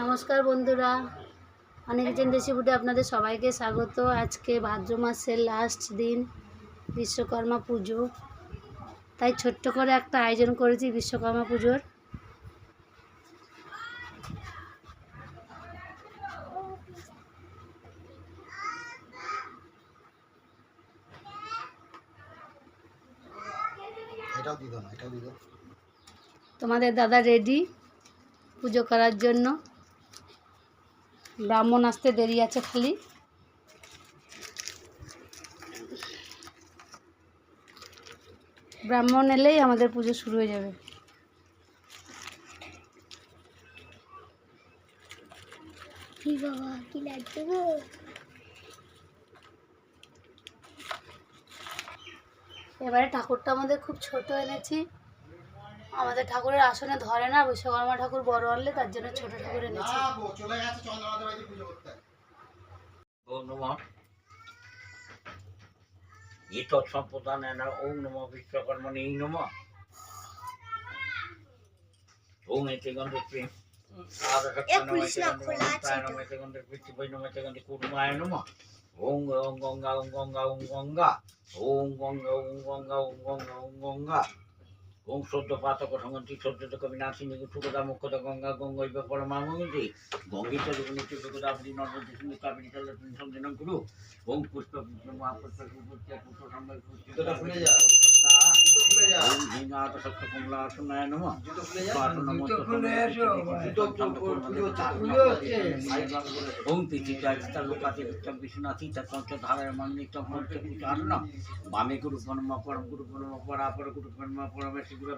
নমস্কার বন্ধুরা। অনেক কিচেন বুটে আপনাদের সবাইকে স্বাগত। আজকে ভাদ্র মাসের লাস্ট দিন বিশ্বকর্মা পুজো। তাই ছোট্ট করে একটা আয়োজন করেছি বিশ্বকর্মা পুজোর। তোমাদের দাদা রেডি পুজো করার জন্য। ব্রাহ্মণ আসতে দেরি আছে খালি। ব্রাহ্মণ এলেই আমাদের পুজো শুরু হয়ে যাবে। কি বাবা কি লাগছে গো? এবারে ঠাকুরটা আমাদের খুব ছোট এনেছি। আমাদের ঠাকুরের আসনে ধরে না বিশ্বকর্মা ঠাকুর বড় আনলে তার জন্য ছোট ঠাকুর এনেছি। ওম নমঃ এতৎ নম নম। ওম এতে গন্ধে কুটুমায় নম। গঙ্গা ওম গঙ্গা ওম গঙ্গা ওম গঙ্গা ওম গঙ্গা ওম গঙ্গা ওম গঙ্গা ওম সদ্য পাতক সংগতি সদ্য কবি নাসিনী সুখদা মুখদা গঙ্গা গঙ্গৈব পরমামঙ্গতি গঙ্গিত রূপনীতি সুখদা আপনি নর্মদে সিন্ধু কাবিনী চল সন্দিনম কুরু ওম পুষ্প পুষ্প মহাপুষ্প পুষ্প পুষ্প সম্বল পুষ্প জুতোটা খুলে যা। জুতো খুলে যা ওম হিঙ্গাত সত্য কমলা আসনায় নম জুতো খুলে যা জুতো খুলে এসো জুতো পুজো হচ্ছে পুজো হচ্ছে ওম তিথিতা চিতা লোকাতে বিত্তম বিশ্বনাথি তা পঞ্চধারায় মন্দিতম পঞ্চ পুচারণ বামে গুরু পরম পরম গুরু পরম পরাপর গুরু পরম পরমেশ্বর